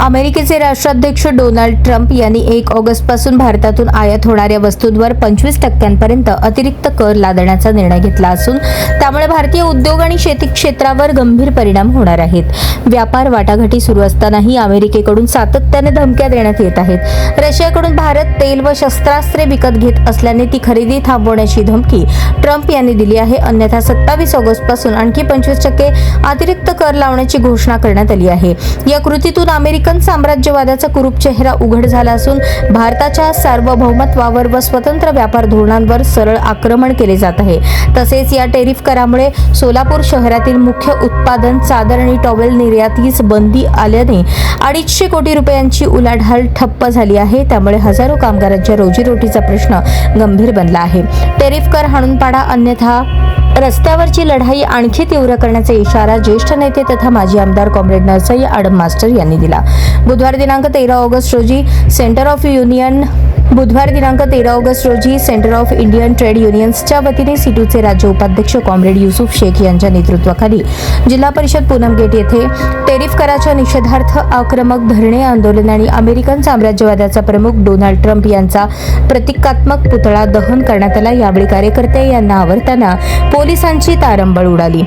अमेरिकेचे राष्ट्राध्यक्ष Donald Trump यांनी एक ऑगस्टपासून भारतातून आयात होणाऱ्या वस्तूंवर पंचवीस टक्क्यांपर्यंत अतिरिक्त कर लादण्याचा निर्णय घेतला असून त्यामुळे भारतीय उद्योग आणि शेती क्षेत्रावर गंभीर परिणाम होणार आहेत. व्यापार वाटाघाटी सुरू असतानाही अमेरिकेकडून सातत्याने धमक्या देण्यात येत आहेत. रशियाकडून भारत तेल व शस्त्रास्त्रे विकत घेत असल्याने ती खरेदी थांबवण्याची धमकी ट्रम्प यांनी दिली आहे. अन्यथा सत्तावीस ऑगस्टपासून आणखी पंचवीस टक्के अतिरिक्त कर लावण्याची घोषणा करण्यात आली आहे. या कृतीतून अमेरिका अमेरिकन साम्राज्यवादाचा कुरूप चेहरा उघड झाला असून भारताच्या सार्वभौमत्वावर व स्वतंत्र व्यापार धोरणांवर सरळ आक्रमण केले जात आहे. तसेच या टेरिफ करामुळे सोलापूर शहरातील मुख्य उत्पादन चादर आणि टॉवेल निर्यातीस बंदी आल्याने अडीचशे कोटी रुपयांची उलाढाल ठप्प झाली आहे. त्यामुळे हजारो कामगारांच्या रोजीरोटीचा प्रश्न गंभीर बनला आहे. टेरिफ कर हाणून पाडा अन्यथा रस्त्यावरची लढाई आणखी तीव्र करण्याचा इशारा ज्येष्ठ नेते तथा माजी आमदार कॉम्रेड नरसई आडम मास्टर यांनी दिला. बुधवार दिनांक तेरा ऑगस्ट रोजी सेंटर ऑफ युनियन बुधवार दिनांक तेरा ऑगस्ट रोजी सेंटर ऑफ इंडियन ट्रेड युनियन्सच्या वतीने सिटूचे राज्य उपाध्यक्ष कॉम्रेड युसुफ शेख यांच्या नेतृत्वाखाली जिल्हा परिषद पूनम गेट येथे टेरिफ कराच्या निषेधार्थ आक्रमक धरणे आंदोलन आणि अमेरिकन साम्राज्यवादाचा प्रमुख डोनाल्ड ट्रम्प यांचा प्रतिकात्मक पुतळा दहन करण्यात आला. यावेळी कार्यकर्ते यांना आवरताना पोलिसांची तारंबळ उडाली.